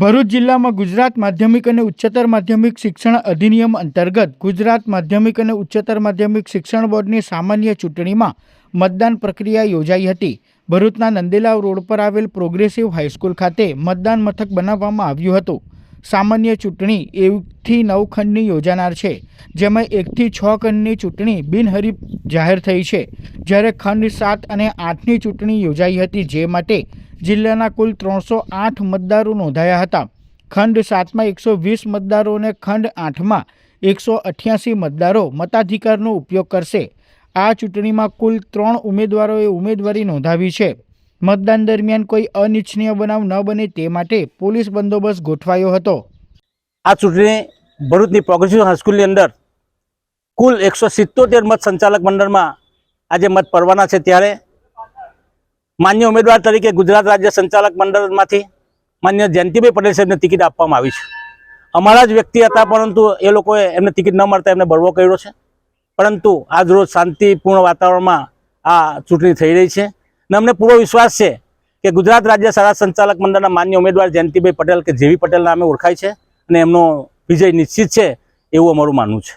ભરૂચ જિલ્લામાં ગુજરાત માધ્યમિક અને ઉચ્ચતર માધ્યમિક શિક્ષણ અધિનિયમ અંતર્ગત ગુજરાત માધ્યમિક અને ઉચ્ચતર માધ્યમિક શિક્ષણ બોર્ડની સામાન્ય ચૂંટણીમાં મતદાન પ્રક્રિયા યોજાઈ હતી. ભરૂચના નંદેલાવ રોડ પર આવેલ પ્રોગ્રેસિવ હાઈસ્કૂલ ખાતે મતદાન મથક બનાવવામાં આવ્યું હતું. સામાન્ય ચૂંટણી એકથી નવ ખંડની યોજાનાર છે, જેમાં એકથી છ ખંડની ચૂંટણી બિનહરીફ જાહેર થઈ છે. જ્યારે ખંડ સાત અને આઠની ચૂંટણી યોજાઈ હતી, જે માટે જિલ્લાના કુલ ત્રણસો આઠ મતદારો નોંધાયા હતા. ખંડ સાતમાં એકસો વીસ મતદારો અને ખંડ આઠમાં એકસો અઠ્યાસી મતદારો મતાધિકારનો ઉપયોગ કરશે. આ ચૂંટણીમાં કુલ ત્રણ ઉમેદવારોએ ઉમેદવારી નોંધાવી છે. મતદાન દરમિયાન કોઈ અનિચ્છનીય બનાવ ન બને તે માટે પોલીસ બંદોબસ્ત ગોઠવાયો હતો. આ ચૂંટણી ભરૂચની પ્રોગ્રેસિવ હાઈસ્કૂલની અંદર કુલ એકસો સિત્તોતેર મત સંચાલક મંડળમાં આજે મત પડવાના છે ત્યારે માન્ય ઉમેદવાર તરીકે ગુજરાત રાજ્ય સંચાલક મંડળમાંથી માન્ય જયંતિભાઈ પટેલ સાહેબને ટિકિટ આપવામાં આવી છે. અમારા જ વ્યક્તિ હતા, પરંતુ એ લોકોએ એમને ટિકિટ ન મળતા એમને બળવો કર્યો છે. પરંતુ આજ રોજ શાંતિપૂર્ણ વાતાવરણમાં આ ચૂંટણી થઈ રહી છે. અને અમને પૂરો વિશ્વાસ છે કે ગુજરાત રાજ્ય શાળા સંચાલક મંડળના માન્ય ઉમેદવાર જયંતિભાઈ પટેલ કે જેવી પટેલના અમે ઓળખાય છે અને એમનો વિજય નિશ્ચિત છે એવું અમારું માનવું છે.